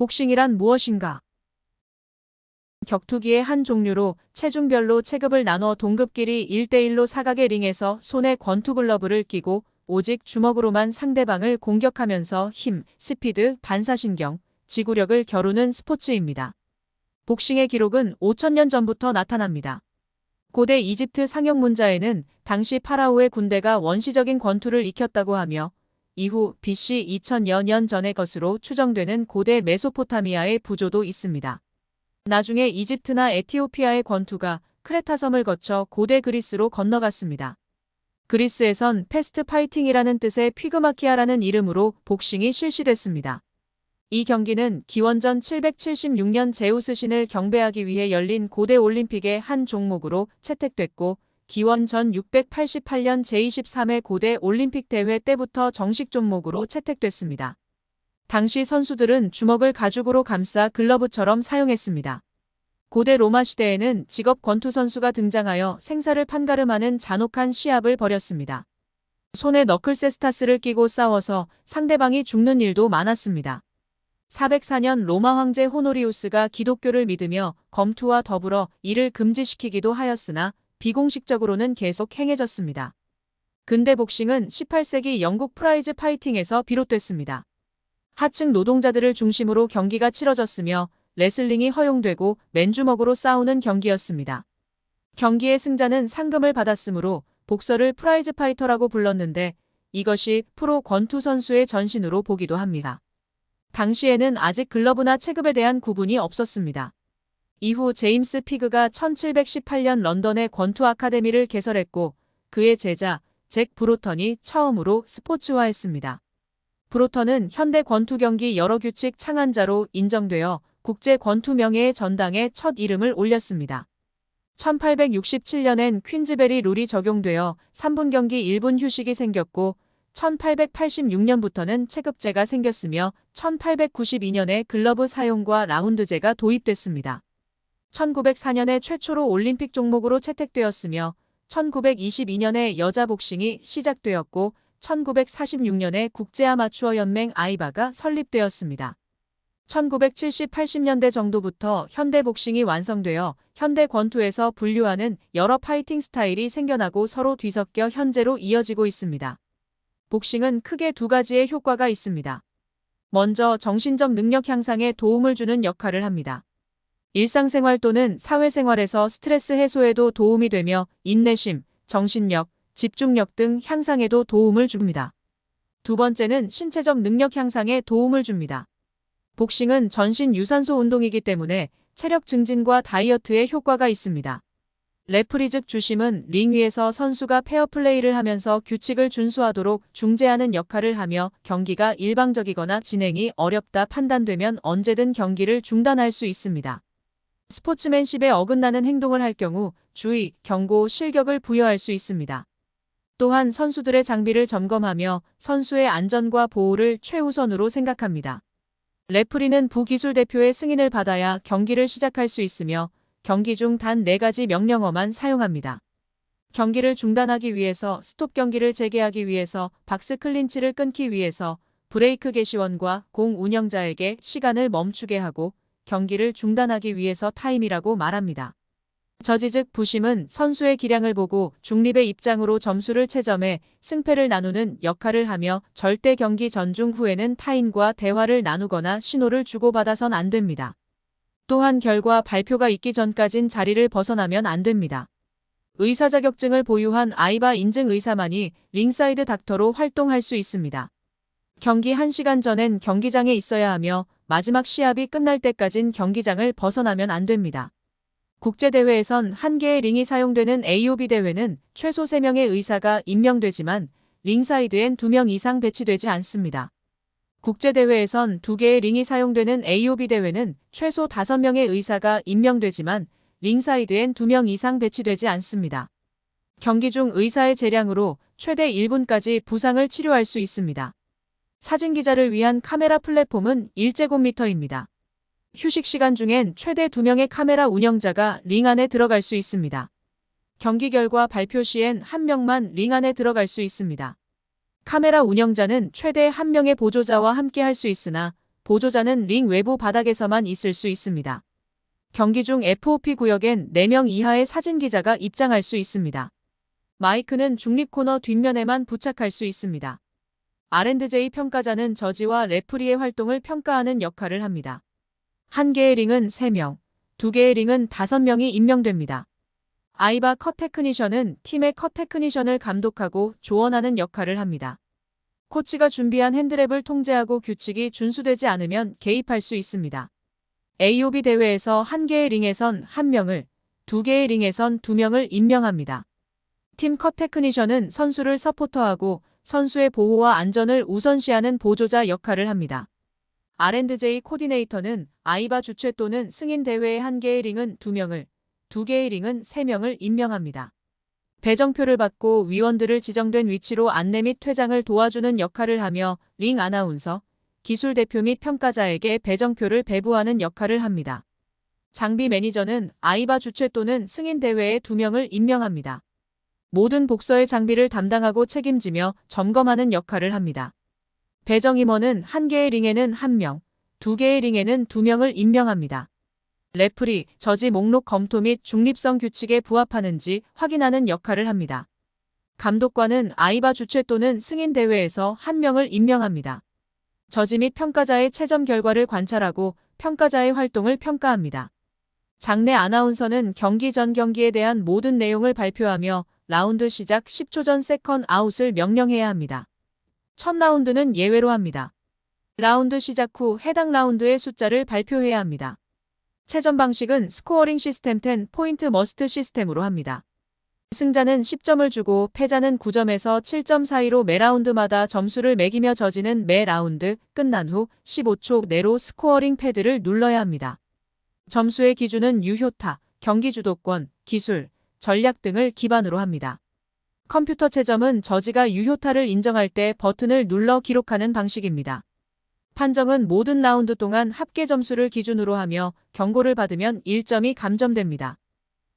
복싱이란 무엇인가? 격투기의 한 종류로 체중별로 체급을 나눠 동급끼리 1대1로 사각의 링에서 손에 권투 글러브를 끼고 오직 주먹으로만 상대방을 공격하면서 힘, 스피드, 반사신경, 지구력을 겨루는 스포츠입니다. 복싱의 기록은 5천년 전부터 나타납니다. 고대 이집트 상형 문자에는 당시 파라오의 군대가 원시적인 권투를 익혔다고 하며 이후 BC 2000여 년 전의 것으로 추정되는 고대 메소포타미아의 부조도 있습니다. 나중에 이집트나 에티오피아의 권투가 크레타섬을 거쳐 고대 그리스로 건너갔습니다. 그리스에선 패스트 파이팅이라는 뜻의 피그마키아라는 이름으로 복싱이 실시됐습니다. 이 경기는 기원전 776년 제우스 신을 경배하기 위해 열린 고대 올림픽의 한 종목으로 채택됐고 기원 전 688년 제23회 고대 올림픽 대회 때부터 정식 종목으로 채택됐습니다. 당시 선수들은 주먹을 가죽으로 감싸 글러브처럼 사용했습니다. 고대 로마 시대에는 직업 권투 선수가 등장하여 생사를 판가름하는 잔혹한 시합을 벌였습니다. 손에 너클세스타스를 끼고 싸워서 상대방이 죽는 일도 많았습니다. 404년 로마 황제 호노리우스가 기독교를 믿으며 검투와 더불어 이를 금지시키기도 하였으나 비공식적으로는 계속 행해졌습니다. 근대 복싱은 18세기 영국 프라이즈 파이팅에서 비롯됐습니다. 하층 노동자들을 중심으로 경기가 치러졌으며 레슬링이 허용되고 맨주먹으로 싸우는 경기였습니다. 경기의 승자는 상금을 받았으므로 복서를 프라이즈 파이터라고 불렀는데 이것이 프로 권투 선수의 전신으로 보기도 합니다. 당시에는 아직 글러브나 체급에 대한 구분이 없었습니다. 이후 제임스 피그가 1718년 런던의 권투 아카데미를 개설했고 그의 제자 잭 브로턴이 처음으로 스포츠화했습니다. 브로턴은 현대 권투 경기 여러 규칙 창안자로 인정되어 국제 권투 명예의 전당에 첫 이름을 올렸습니다. 1867년엔 퀸즈베리 룰이 적용되어 3분 경기 1분 휴식이 생겼고 1886년부터는 체급제가 생겼으며 1892년에 글러브 사용과 라운드제가 도입됐습니다. 1904년에 최초로 올림픽 종목으로 채택되었으며 1922년에 여자 복싱이 시작되었고 1946년에 국제 아마추어 연맹 아이바가 설립되었습니다. 1970, 80년대 정도부터 현대 복싱이 완성되어 현대 권투에서 분류하는 여러 파이팅 스타일이 생겨나고 서로 뒤섞여 현재로 이어지고 있습니다. 복싱은 크게 두 가지의 효과가 있습니다. 먼저 정신적 능력 향상에 도움을 주는 역할을 합니다. 일상생활 또는 사회생활에서 스트레스 해소에도 도움이 되며 인내심, 정신력, 집중력 등 향상에도 도움을 줍니다. 두 번째는 신체적 능력 향상에 도움을 줍니다. 복싱은 전신 유산소 운동이기 때문에 체력 증진과 다이어트에 효과가 있습니다. 레프리 즉 주심은 링 위에서 선수가 페어플레이를 하면서 규칙을 준수하도록 중재하는 역할을 하며 경기가 일방적이거나 진행이 어렵다 판단되면 언제든 경기를 중단할 수 있습니다. 스포츠맨십에 어긋나는 행동을 할 경우 주의, 경고, 실격을 부여할 수 있습니다. 또한 선수들의 장비를 점검하며 선수의 안전과 보호를 최우선으로 생각합니다. 레프리는 부기술 대표의 승인을 받아야 경기를 시작할 수 있으며 경기 중 단 4가지 명령어만 사용합니다. 경기를 중단하기 위해서 스톱 경기를 재개하기 위해서 박스 클린치를 끊기 위해서 브레이크 게시원과 공 운영자에게 시간을 멈추게 하고 경기를 중단하기 위해서 타임이라고 말합니다. 저지 즉 부심은 선수의 기량을 보고 중립의 입장으로 점수를 채점해 승패를 나누는 역할을 하며 절대 경기 전중 후에는 타인과 대화를 나누거나 신호를 주고받아선 안 됩니다. 또한 결과 발표가 있기 전까진 자리를 벗어나면 안 됩니다. 의사 자격증을 보유한 아이바 인증 의사만이 링사이드 닥터로 활동할 수 있습니다. 경기 1시간 전엔 경기장에 있어야 하며 마지막 시합이 끝날 때까진 경기장을 벗어나면 안 됩니다. 국제대회에선 한 개의 링이 사용되는 AOB 대회는 최소 3명의 의사가 임명되지만 링사이드엔 2명 이상 배치되지 않습니다. 국제대회에선 2개의 링이 사용되는 AOB 대회는 최소 5명의 의사가 임명되지만 링사이드엔 2명 이상 배치되지 않습니다. 경기 중 의사의 재량으로 최대 1분까지 부상을 치료할 수 있습니다. 사진 기자를 위한 카메라 플랫폼은 1제곱미터입니다. 휴식 시간 중엔 최대 2명의 카메라 운영자가 링 안에 들어갈 수 있습니다. 경기 결과 발표 시엔 1명만 링 안에 들어갈 수 있습니다. 카메라 운영자는 최대 1명의 보조자와 함께 할 수 있으나 보조자는 링 외부 바닥에서만 있을 수 있습니다. 경기 중 FOP 구역엔 4명 이하의 사진 기자가 입장할 수 있습니다. 마이크는 중립 코너 뒷면에만 부착할 수 있습니다. R&J 평가자는 저지와 레프리의 활동을 평가하는 역할을 합니다. 한 개의 링은 3명, 두 개의 링은 5명이 임명됩니다. 아이바 컷 테크니션은 팀의 컷 테크니션을 감독하고 조언하는 역할을 합니다. 코치가 준비한 핸드랩을 통제하고 규칙이 준수되지 않으면 개입할 수 있습니다. AOB 대회에서 한 개의 링에선 한 명을, 두 개의 링에선 두 명을 임명합니다. 팀 컷 테크니션은 선수를 서포터하고 선수의 보호와 안전을 우선시하는 보조자 역할을 합니다. R&J 코디네이터는 아이바 주최 또는 승인 대회의 한 개의 링은 두 명을, 두 개의 링은 세 명을 임명합니다. 배정표를 받고 위원들을 지정된 위치로 안내 및 퇴장을 도와주는 역할을 하며 링 아나운서, 기술 대표 및 평가자에게 배정표를 배부하는 역할을 합니다. 장비 매니저는 아이바 주최 또는 승인 대회에 두 명을 임명합니다. 모든 복서의 장비를 담당하고 책임지며 점검하는 역할을 합니다. 배정 임원은 한 개의 링에는 한 명, 두 개의 링에는 두 명을 임명합니다. 레프리, 저지 목록 검토 및 중립성 규칙에 부합하는지 확인하는 역할을 합니다. 감독관은 아이바 주최 또는 승인 대회에서 한 명을 임명합니다. 저지 및 평가자의 채점 결과를 관찰하고 평가자의 활동을 평가합니다. 장내 아나운서는 경기 전 경기에 대한 모든 내용을 발표하며 라운드 시작 10초 전 세컨 아웃을 명령해야 합니다. 첫 라운드는 예외로 합니다. 라운드 시작 후 해당 라운드의 숫자를 발표해야 합니다. 채점 방식은 스코어링 시스템 10 포인트 머스트 시스템으로 합니다. 승자는 10점을 주고 패자는 9점에서 7점 사이로 매 라운드마다 점수를 매기며 저지는 매 라운드 끝난 후 15초 내로 스코어링 패드를 눌러야 합니다. 점수의 기준은 유효타, 경기 주도권, 기술, 전략 등을 기반으로 합니다. 컴퓨터 채점은 저지가 유효타를 인정할 때 버튼을 눌러 기록하는 방식입니다. 판정은 모든 라운드 동안 합계 점수를 기준으로 하며 경고를 받으면 1점이 감점됩니다.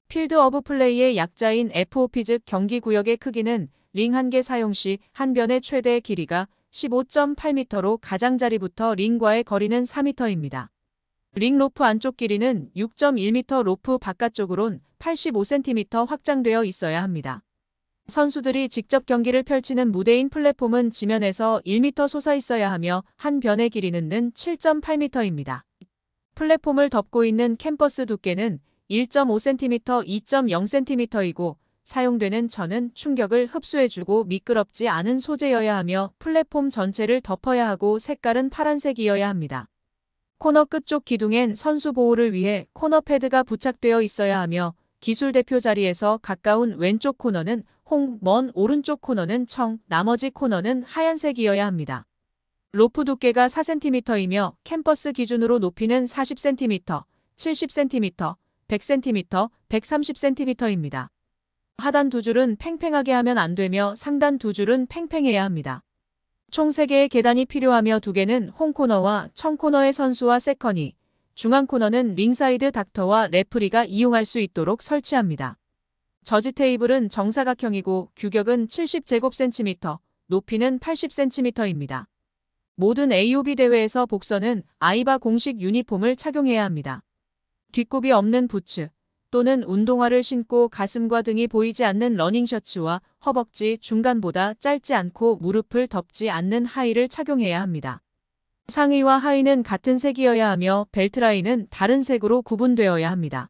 필드 오브 플레이의 약자인 FOP 즉 경기 구역의 크기는 링 한 개 사용 시 한 변의 최대 길이가 15.8m로 가장자리부터 링과의 거리는 4m입니다. 링 로프 안쪽 길이는 6.1m 로프 바깥쪽으론 85cm 확장되어 있어야 합니다. 선수들이 직접 경기를 펼치는 무대인 플랫폼은 지면에서 1m 솟아 있어야 하며 한 변의 길이는 는 7.8m입니다. 플랫폼을 덮고 있는 캠퍼스 두께는 1.5cm, 2.0cm이고 사용되는 천은 충격을 흡수해주고 미끄럽지 않은 소재여야 하며 플랫폼 전체를 덮어야 하고 색깔은 파란색이어야 합니다. 코너 끝쪽 기둥엔 선수 보호를 위해 코너 패드가 부착되어 있어야 하며 기술 대표 자리에서 가까운 왼쪽 코너는 홍, 먼 오른쪽 코너는 청, 나머지 코너는 하얀색이어야 합니다. 로프 두께가 4cm이며 캠퍼스 기준으로 높이는 40cm, 70cm, 100cm, 130cm입니다. 하단 두 줄은 팽팽하게 하면 안 되며 상단 두 줄은 팽팽해야 합니다. 총 3개의 계단이 필요하며 2개는 홈코너와 청코너의 선수와 세컨이, 중앙 코너는 링사이드 닥터와 레프리가 이용할 수 있도록 설치합니다. 저지 테이블은 정사각형이고 규격은 70제곱센티미터, 높이는 80cm입니다. 모든 AOB 대회에서 복선은 아이바 공식 유니폼을 착용해야 합니다. 뒷굽이 없는 부츠 또는 운동화를 신고 가슴과 등이 보이지 않는 러닝 셔츠와 허벅지 중간보다 짧지 않고 무릎을 덮지 않는 하의를 착용해야 합니다. 상의와 하의는 같은 색이어야 하며 벨트 라인은 다른 색으로 구분되어야 합니다.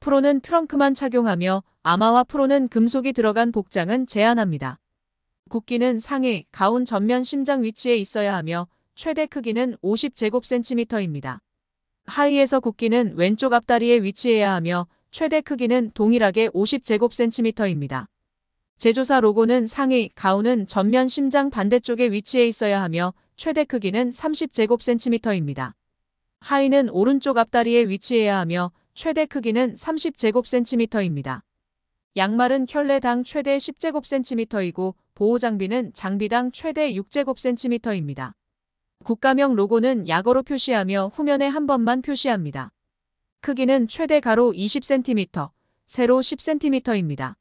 프로는 트렁크만 착용하며 아마와 프로는 금속이 들어간 복장은 제한합니다. 국기는 상의, 가운 전면 심장 위치에 있어야 하며 최대 크기는 50제곱센티미터입니다. 하의에서 국기는 왼쪽 앞다리에 위치해야 하며 최대 크기는 동일하게 50제곱센티미터입니다. 제조사 로고는 상의, 가운은 전면 심장 반대쪽에 위치해 있어야 하며 최대 크기는 30제곱센티미터입니다. 하의는 오른쪽 앞다리에 위치해야 하며 최대 크기는 30제곱센티미터입니다. 양말은 켤레당 최대 10제곱센티미터이고 보호장비는 장비당 최대 6제곱센티미터입니다. 국가명 로고는 약어로 표시하며 후면에 한 번만 표시합니다. 크기는 최대 가로 20cm, 세로 10cm입니다.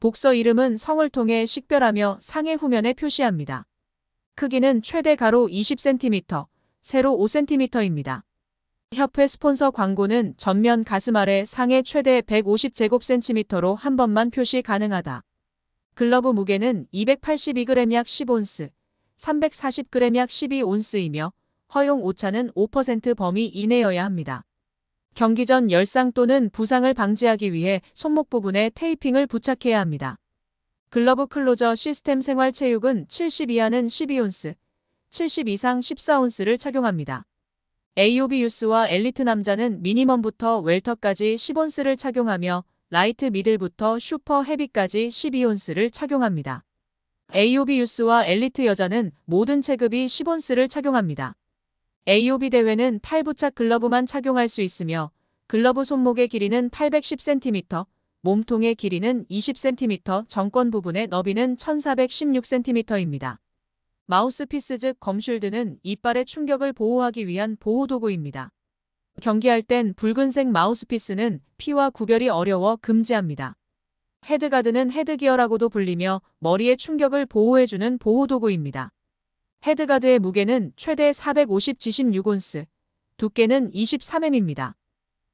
복서 이름은 성을 통해 식별하며 상해 후면에 표시합니다. 크기는 최대 가로 20cm, 세로 5cm입니다. 협회 스폰서 광고는 전면 가슴 아래 상해 최대 150제곱센티미터로 한 번만 표시 가능하다. 글러브 무게는 282g 약 10온스, 340g 약 12온스이며 허용 오차는 5% 범위 이내여야 합니다. 경기 전 열상 또는 부상을 방지하기 위해 손목 부분에 테이핑을 부착해야 합니다. 글러브 클로저 시스템 생활체육은 70 이하는 12온스, 70 이상 14온스를 착용합니다. AOB 유스와 엘리트 남자는 미니멈부터 웰터까지 10온스를 착용하며 라이트 미들부터 슈퍼 헤비까지 12온스를 착용합니다. AOB 유스와 엘리트 여자는 모든 체급이 10온스를 착용합니다. AOB 대회는 탈부착 글러브만 착용할 수 있으며 글러브 손목의 길이는 810cm, 몸통의 길이는 20cm, 정권 부분의 너비는 1416cm입니다. 마우스피스 즉 검쉴드는 이빨의 충격을 보호하기 위한 보호도구입니다. 경기할 땐 붉은색 마우스피스는 피와 구별이 어려워 금지합니다. 헤드가드는 헤드기어라고도 불리며 머리의 충격을 보호해주는 보호도구입니다. 헤드가드의 무게는 최대 450G16온스, 두께는 23mm입니다.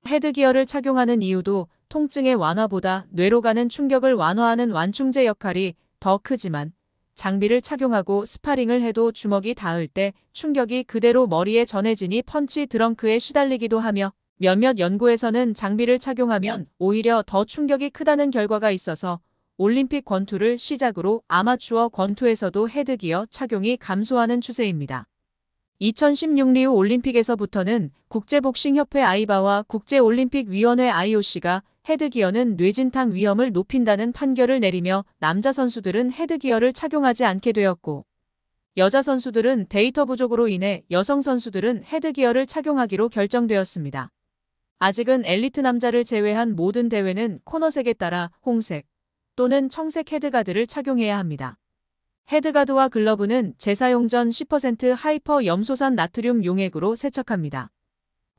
헤드기어를 착용하는 이유도 통증의 완화보다 뇌로 가는 충격을 완화하는 완충제 역할이 더 크지만 장비를 착용하고 스파링을 해도 주먹이 닿을 때 충격이 그대로 머리에 전해지니 펀치 드렁크에 시달리기도 하며 몇몇 연구에서는 장비를 착용하면 오히려 더 충격이 크다는 결과가 있어서 올림픽 권투를 시작으로 아마추어 권투에서도 헤드기어 착용이 감소하는 추세입니다. 2016 리우 올림픽에서부터는 국제복싱협회 아이바와 국제올림픽위원회 IOC가 헤드기어는 뇌진탕 위험을 높인다는 판결을 내리며 남자 선수들은 헤드기어를 착용하지 않게 되었고 여자 선수들은 데이터 부족으로 인해 여성 선수들은 헤드기어를 착용하기로 결정되었습니다. 아직은 엘리트 남자를 제외한 모든 대회는 코너색에 따라 홍색 또는 청색 헤드가드를 착용해야 합니다. 헤드가드와 글러브는 재사용 전 10% 하이퍼 염소산 나트륨 용액으로 세척합니다.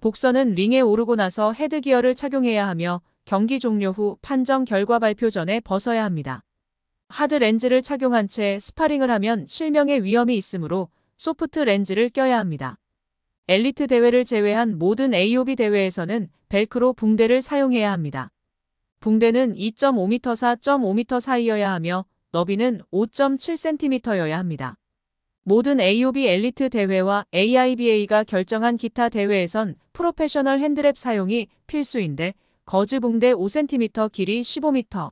복선은 링에 오르고 나서 헤드기어를 착용해야 하며 경기 종료 후 판정 결과 발표 전에 벗어야 합니다. 하드 렌즈를 착용한 채 스파링을 하면 실명의 위험이 있으므로 소프트 렌즈를 껴야 합니다. 엘리트 대회를 제외한 모든 AOB 대회에서는 벨크로 붕대를 사용해야 합니다. 붕대는 2.5m 4.5m 사이여야 하며 너비는 5.7cm여야 합니다. 모든 AOB 엘리트 대회와 AIBA가 결정한 기타 대회에선 프로페셔널 핸드랩 사용이 필수인데 거즈 붕대 5cm 길이 15m,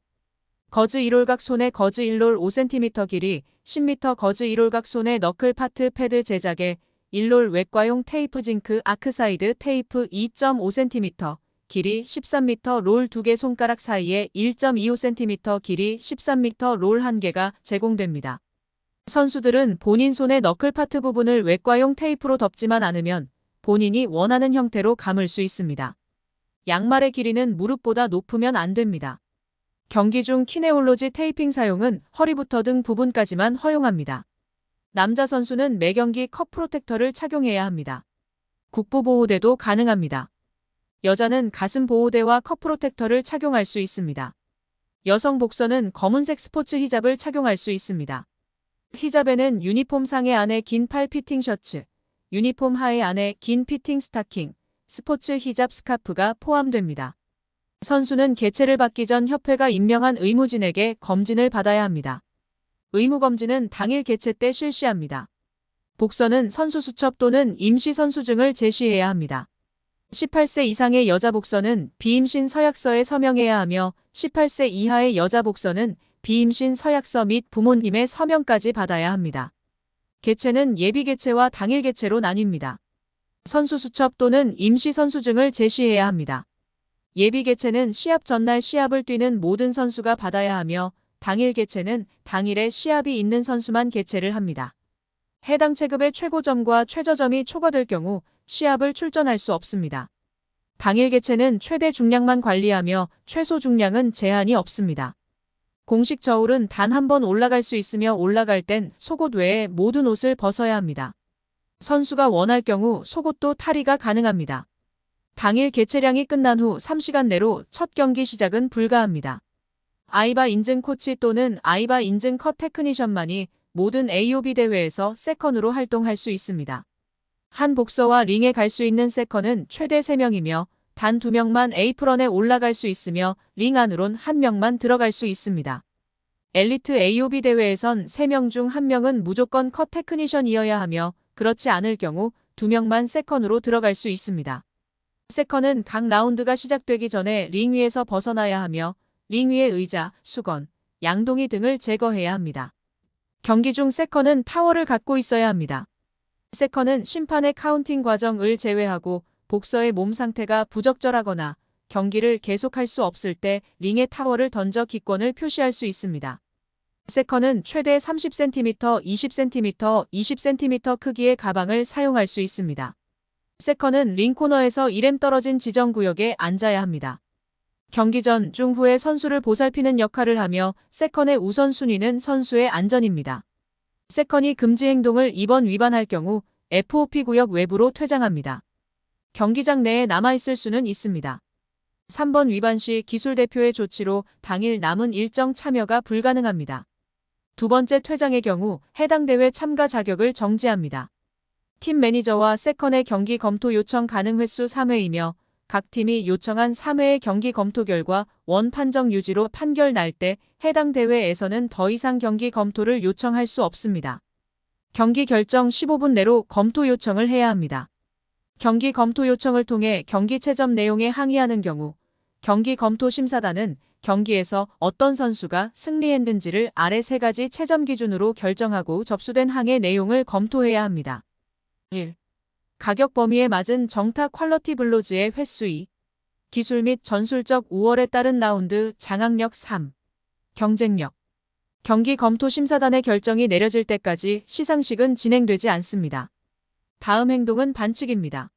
거즈 1홀각 손에 거즈 1롤 5cm 길이 10m 거즈 1홀각 손에 너클 파트 패드 제작에 1롤 외과용 테이프 징크 아크사이드 테이프 2.5cm, 길이 13m 롤 2개 손가락 사이에 1.25cm 길이 13m 롤 1개가 제공됩니다. 선수들은 본인 손의 너클 파트 부분을 외과용 테이프로 덮지만 않으면 본인이 원하는 형태로 감을 수 있습니다. 양말의 길이는 무릎보다 높으면 안 됩니다. 경기 중 키네올로지 테이핑 사용은 허리부터 등 부분까지만 허용합니다. 남자 선수는 매 경기 컵 프로텍터를 착용해야 합니다. 국부 보호대도 가능합니다. 여자는 가슴 보호대와 컵 프로텍터를 착용할 수 있습니다. 여성 복선은 검은색 스포츠 히잡을 착용할 수 있습니다. 히잡에는 유니폼 상의 안에 긴 팔 피팅 셔츠, 유니폼 하의 안에 긴 피팅 스타킹, 스포츠 히잡 스카프가 포함됩니다. 선수는 개체를 받기 전 협회가 임명한 의무진에게 검진을 받아야 합니다. 의무검진은 당일 개체 때 실시합니다. 복선은 선수 수첩 또는 임시 선수증을 제시해야 합니다. 18세 이상의 여자 복선은 비임신 서약서에 서명해야 하며 18세 이하의 여자 복선은 비임신 서약서 및 부모님의 서명까지 받아야 합니다. 개체는 예비 개체와 당일 개체로 나뉩니다. 선수 수첩 또는 임시 선수증을 제시해야 합니다. 예비 개체는 시합 전날 시합을 뛰는 모든 선수가 받아야 하며 당일 개체는 당일에 시합이 있는 선수만 개체를 합니다. 해당 체급의 최고점과 최저점이 초과될 경우 시합을 출전할 수 없습니다. 당일 개체는 최대 중량만 관리하며 최소 중량은 제한이 없습니다. 공식 저울은 단 한 번 올라갈 수 있으며 올라갈 땐 속옷 외에 모든 옷을 벗어야 합니다. 선수가 원할 경우 속옷도 탈의가 가능합니다. 당일 개체량이 끝난 후 3시간 내로 첫 경기 시작은 불가합니다. 아이바 인증 코치 또는 아이바 인증 컷 테크니션만이 모든 AOB 대회에서 세컨으로 활동할 수 있습니다. 한 복서와 링에 갈 수 있는 세컨은 최대 3명이며 단 2명만 에이프런에 올라갈 수 있으며 링 안으론 1명만 들어갈 수 있습니다. 엘리트 AOB 대회에선 3명 중 1명은 무조건 컷 테크니션이어야 하며 그렇지 않을 경우 2명만 세컨으로 들어갈 수 있습니다. 세컨은 각 라운드가 시작되기 전에 링 위에서 벗어나야 하며 링 위의 의자, 수건, 양동이 등을 제거해야 합니다. 경기 중 세컨은 타워를 갖고 있어야 합니다. 세컨은 심판의 카운팅 과정을 제외하고 복서의 몸 상태가 부적절하거나 경기를 계속할 수 없을 때 링의 타워를 던져 기권을 표시할 수 있습니다. 세컨은 최대 30cm, 20cm, 20cm 크기의 가방을 사용할 수 있습니다. 세컨은 링 코너에서 1렘 떨어진 지정 구역에 앉아야 합니다. 경기 전, 중 후에 선수를 보살피는 역할을 하며 세컨의 우선순위는 선수의 안전입니다. 세컨이 금지 행동을 2번 위반할 경우 FOP 구역 외부로 퇴장합니다. 경기장 내에 남아있을 수는 있습니다. 3번 위반 시 기술 대표의 조치로 당일 남은 일정 참여가 불가능합니다. 두 번째 퇴장의 경우 해당 대회 참가 자격을 정지합니다. 팀 매니저와 세컨의 경기 검토 요청 가능 횟수 3회이며 각 팀이 요청한 3회의 경기 검토 결과 원 판정 유지로 판결 날 때 해당 대회에서는 더 이상 경기 검토를 요청할 수 없습니다. 경기 결정 15분 내로 검토 요청을 해야 합니다. 경기 검토 요청을 통해 경기 채점 내용에 항의하는 경우 경기 검토 심사단은 경기에서 어떤 선수가 승리했는지를 아래 세 가지 채점 기준으로 결정하고 접수된 항의 내용을 검토해야 합니다. 1. 가격 범위에 맞은 정타 퀄러티 블로즈의 횟수 2. 기술 및 전술적 우월에 따른 라운드 장악력 3. 경쟁력. 경기 검토 심사단의 결정이 내려질 때까지 시상식은 진행되지 않습니다. 다음 행동은 반칙입니다.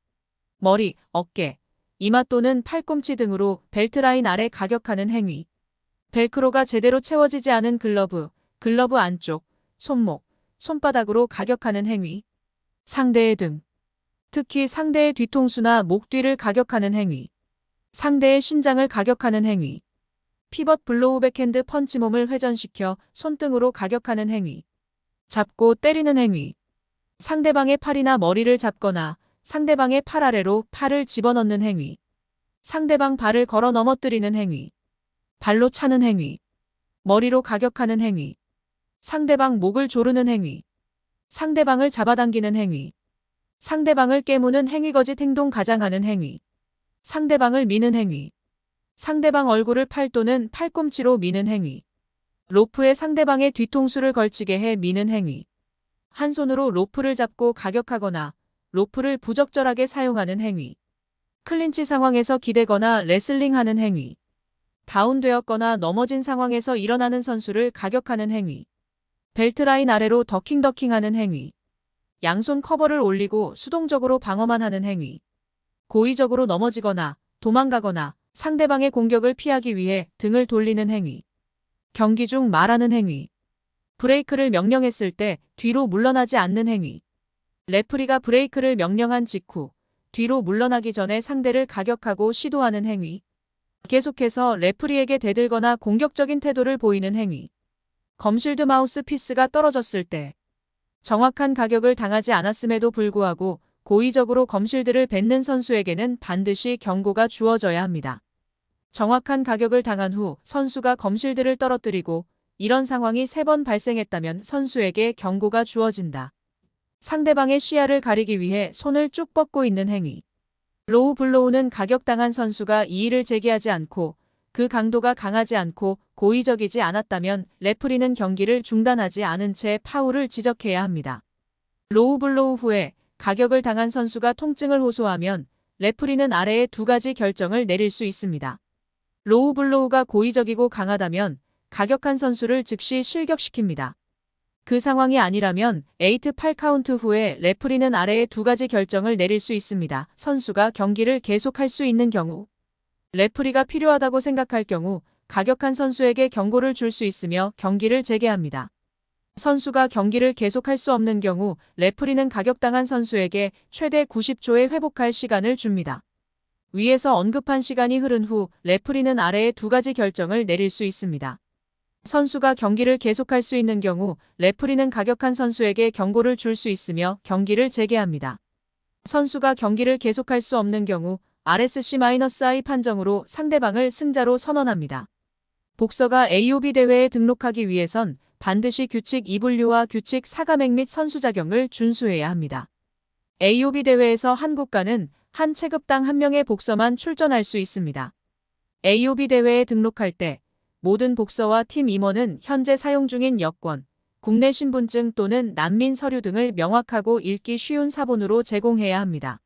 머리, 어깨, 이마 또는 팔꿈치 등으로 벨트 라인 아래 가격하는 행위. 벨크로가 제대로 채워지지 않은 글러브, 글러브 안쪽, 손목, 손바닥으로 가격하는 행위. 상대의 등. 특히 상대의 뒤통수나 목 뒤를 가격하는 행위. 상대의 신장을 가격하는 행위. 피벗 블로우 백핸드 펀치 몸을 회전시켜 손등으로 가격하는 행위. 잡고 때리는 행위. 상대방의 팔이나 머리를 잡거나 상대방의 팔 아래로 팔을 집어넣는 행위. 상대방 발을 걸어 넘어뜨리는 행위. 발로 차는 행위. 머리로 가격하는 행위. 상대방 목을 조르는 행위. 상대방을 잡아당기는 행위. 상대방을 깨무는 행위 거짓 행동 가장하는 행위. 상대방을 미는 행위. 상대방 얼굴을 팔 또는 팔꿈치로 미는 행위. 로프에 상대방의 뒤통수를 걸치게 해 미는 행위. 한 손으로 로프를 잡고 가격하거나 로프를 부적절하게 사용하는 행위. 클린치 상황에서 기대거나 레슬링하는 행위. 다운되었거나 넘어진 상황에서 일어나는 선수를 가격하는 행위. 벨트라인 아래로 더킹더킹하는 행위. 양손 커버를 올리고 수동적으로 방어만 하는 행위. 고의적으로 넘어지거나 도망가거나 상대방의 공격을 피하기 위해 등을 돌리는 행위. 경기 중 말하는 행위. 브레이크를 명령했을 때 뒤로 물러나지 않는 행위. 레프리가 브레이크를 명령한 직후 뒤로 물러나기 전에 상대를 가격하고 시도하는 행위. 계속해서 레프리에게 대들거나 공격적인 태도를 보이는 행위. 검실드 마우스 피스가 떨어졌을 때 정확한 가격을 당하지 않았음에도 불구하고 고의적으로 검실들을 뱉는 선수에게는 반드시 경고가 주어져야 합니다. 정확한 가격을 당한 후 선수가 검실들을 떨어뜨리고 이런 상황이 세번 발생했다면 선수에게 경고가 주어진다. 상대방의 시야를 가리기 위해 손을 쭉 뻗고 있는 행위. 로우 블로우는 가격당한 선수가 이의를 제기하지 않고 그 강도가 강하지 않고 고의적이지 않았다면 레프리는 경기를 중단하지 않은 채 파울을 지적해야 합니다. 로우 블로우 후에 가격을 당한 선수가 통증을 호소하면 레프리는 아래의 두 가지 결정을 내릴 수 있습니다. 로우 블로우가 고의적이고 강하다면 가격한 선수를 즉시 실격시킵니다. 그 상황이 아니라면 8, 8카운트 후에 레프리는 아래의 두 가지 결정을 내릴 수 있습니다. 선수가 경기를 계속할 수 있는 경우, 레프리가 필요하다고 생각할 경우 가격한 선수에게 경고를 줄 수 있으며 경기를 재개합니다. 선수가 경기를 계속할 수 없는 경우 레프리는 가격당한 선수에게 최대 90초의 회복할 시간을 줍니다. 위에서 언급한 시간이 흐른 후 레프리는 아래의 두 가지 결정을 내릴 수 있습니다. 선수가 경기를 계속할 수 있는 경우 레프리는 가격한 선수에게 경고를 줄 수 있으며 경기를 재개합니다. 선수가 경기를 계속할 수 없는 경우 RSC-I 판정으로 상대방을 승자로 선언합니다. 복서가 AOB 대회에 등록하기 위해선 반드시 규칙 2분류와 규칙 4가맹 및 선수 자격을 준수해야 합니다. AOB 대회에서 한 국가는 한 체급당 한 명의 복서만 출전할 수 있습니다. AOB 대회에 등록할 때 모든 복서와 팀 임원은 현재 사용 중인 여권, 국내 신분증 또는 난민 서류 등을 명확하고 읽기 쉬운 사본으로 제공해야 합니다.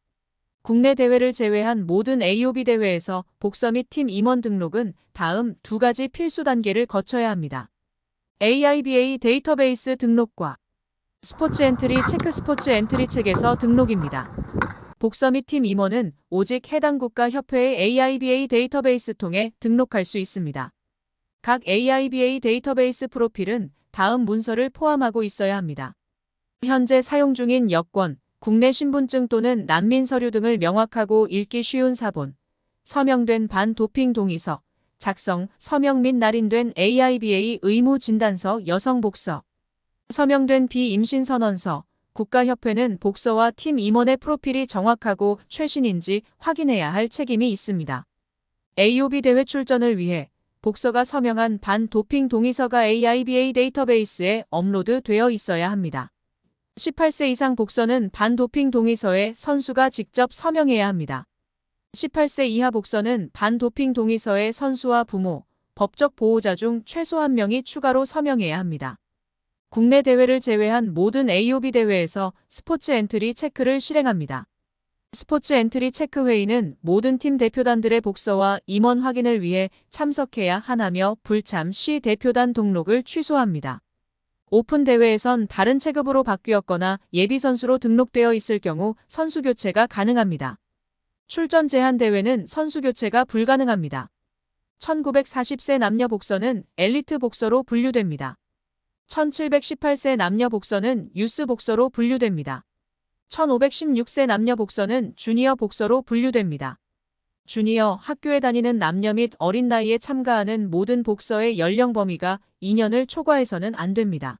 국내 대회를 제외한 모든 AOB 대회에서 복서 및 팀 임원 등록은 다음 두 가지 필수 단계를 거쳐야 합니다. AIBA 데이터베이스 등록과 스포츠 엔트리 체크 스포츠 엔트리 책에서 등록입니다. 복서 및 팀 임원은 오직 해당 국가 협회의 AIBA 데이터베이스 통해 등록할 수 있습니다. 각 AIBA 데이터베이스 프로필은 다음 문서를 포함하고 있어야 합니다. 현재 사용 중인 여권, 국내 신분증 또는 난민 서류 등을 명확하고 읽기 쉬운 사본, 서명된 반도핑 동의서, 작성, 서명 및 날인된 AIBA 의무 진단서 여성 복서, 서명된 비임신 선언서, 국가협회는 복서와 팀 임원의 프로필이 정확하고 최신인지 확인해야 할 책임이 있습니다. AOB 대회 출전을 위해 복서가 서명한 반도핑 동의서가 AIBA 데이터베이스에 업로드 되어 있어야 합니다. 18세 이상 복서는 반도핑 동의서에 선수가 직접 서명해야 합니다. 18세 이하 복서는 반도핑 동의서에 선수와 부모, 법적 보호자 중 최소 한 명이 추가로 서명해야 합니다. 국내 대회를 제외한 모든 AOB 대회에서 스포츠 엔트리 체크를 실행합니다. 스포츠 엔트리 체크 회의는 모든 팀 대표단들의 복서와 임원 확인을 위해 참석해야 하나며 불참 시 대표단 등록을 취소합니다. 오픈 대회에선 다른 체급으로 바뀌었거나 예비 선수로 등록되어 있을 경우 선수 교체가 가능합니다. 출전 제한 대회는 선수 교체가 불가능합니다. 1940세 남녀 복서는 엘리트 복서로 분류됩니다. 1718세 남녀 복서는 유스 복서로 분류됩니다. 1516세 남녀 복서는 주니어 복서로 분류됩니다. 주니어 학교에 다니는 남녀 및 어린 나이에 참가하는 모든 복서의 연령 범위가 2년을 초과해서는 안 됩니다.